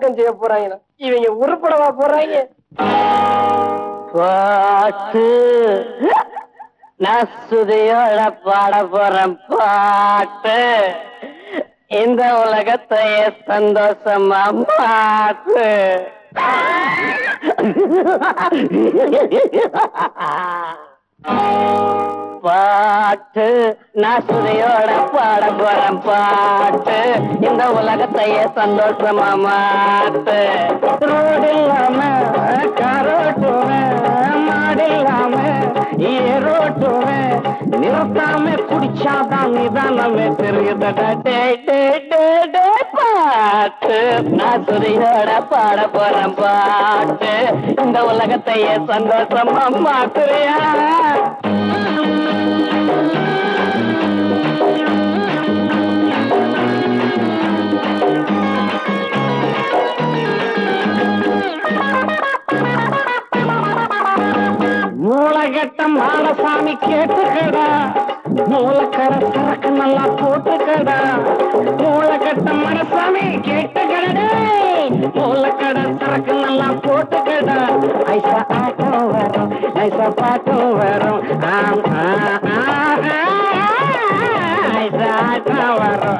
நாடகம் செய்ய போறாங்க. இவங்க உருப்படவா போறாங்க. பாட்டு. நான் சுதையோட பாட போறேன். பாட்டு. இந்த உலகத்தையே சந்தோஷமா மாத்து பாட்டு நான் சுதையோட பாட போறேன் பாட்டு. இந்த உலகத்தையே சந்தோஷமா மாட்டு ரோடு இல்லாம கரோட்டுவேன் மாடு இல்லாம ஏரோட்டுவேன் நிறுத்தாம குடிச்சாதான் நிதானமே தெரியுதடா டேய் டேய் டேய் டேய் பாட்டு. நான் சுதியோட பாட போறேன் பாட்டு. இந்த உலகத்தையே சந்தோஷமா மாத்துறியா? மூலகட்டம் மாலசாமி கேட்டுக்கடா மூலக்கர சரக்கு நல்லா போட்டுக்கடா மூலக்கட்டம் மனசாமி கேட்டுக்கடா மூலக்கட சரக்கு நல்லா போட்டுக்கடா ஐசா ஆட்டம் வரும் ஐசா பாட்டும் வரும் ஆம், ஆ, ஐசா ஆட்டம் வரும்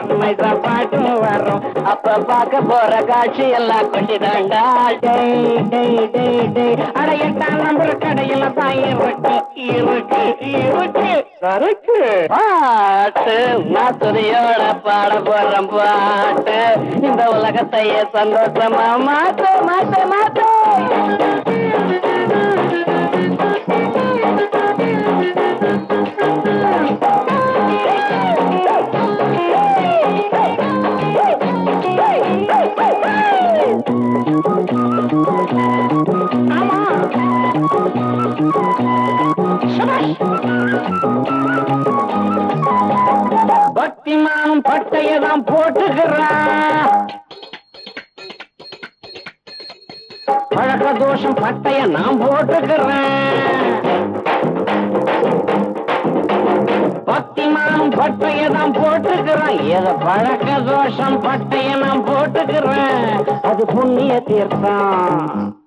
பாட்டும் வரும் அப்ப பார்க்க போற காட்சி எல்லாம் கொண்டிதாண்டா. டேய் டேய் டேய் டேய். அட எட்டாம் நம்பர் கடையில தான் இருக்கு இருக்கு இருக்கு சரக்கு பாட்டு நான் துதியோட பாட போறேன் பாட்டு. இந்த உலகத்தையே சந்தோஷமா மாத்து மாத்து மாத்து பக்திமானும் பட்டையதான் போட்டுக்கிறான் பழக்க தோஷம் பட்டைய நான் போட்டுக்கிறேன். பக்திமானும் பட்டைய தான் போட்டுக்கிறேன். ஏதோ பழக்க தோஷம் பட்டைய நான் போட்டுக்கிறேன். அது புண்ணிய தீர்த்தம்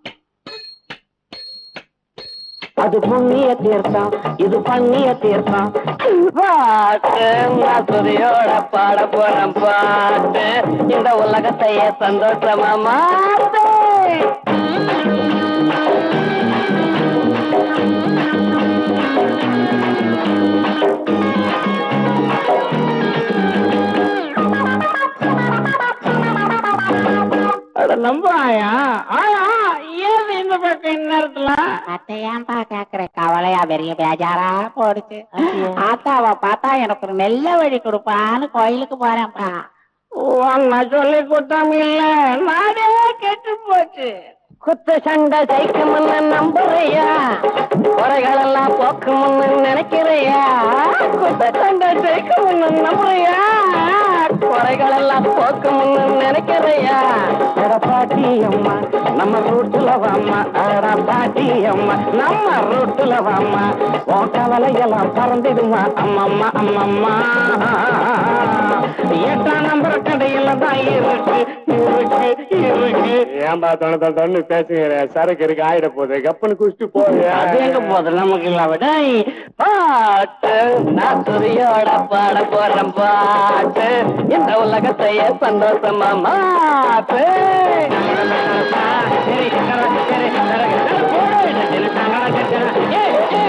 அது புண்ணிய தீர்த்தம் இது பண்ணிய தீர்த்தம். பாட்டு மசதியோட பாட போறேன் பாட்டு. இந்த உலகத்தையே சந்தோஷமா மாத்து. நம்பாயா ஆயா ஏன் இந்த பக்கம் இந்நேரத்துல அத்தை ஏன்பா கேக்குற? கவலையா பெரிய பேஜாரா போடுச்சு. ஆத்தாவை பார்த்தா எனக்கு ஒரு நல்ல வழி கொடுப்பான்னு கோயிலுக்கு போறேன்ப்பா உன்னை சொல்லி குத்தம் இல்ல? நாடே கெட்டு போச்சு. குத்து சண்டை ஜெயிக்கும்னு நம்புறியா? குறைகளெல்லாம் போக்கும்னு நினைக்கிறியா? குத்து சண்டை ஜெயிக்கும்னு நம்புறியா? குறைகளெல்லாம் போக்கும்னு நினைக்கிறையா? அட பாட்டி அம்மா நம்ம ரூட்டுல வாமா அட பாட்டி அம்மா நம்ம ரூட்டுல வாமா உன் கவலையெல்லாம் பறந்துடுமா அம்மம்மா அம்மம்மா? பயமிருக்கு இருக்கு இருக்கு ஏன்பா தொண்ணு தொண்ணு தொண்ணு பேசுகிற சரக்கு இருக்கு ஆயிட போகுது கப்பனு குடிச்சிட்டு போய் அது எங்க போகுது நமக்கு இல்லாமட பாட்டு நான் துரியோட பாட போறேன் பாட்டு இந்த உலகத்தையே சந்தோஷமா மாத்து சரி சரி சரி சரி போடு ஏ ஏ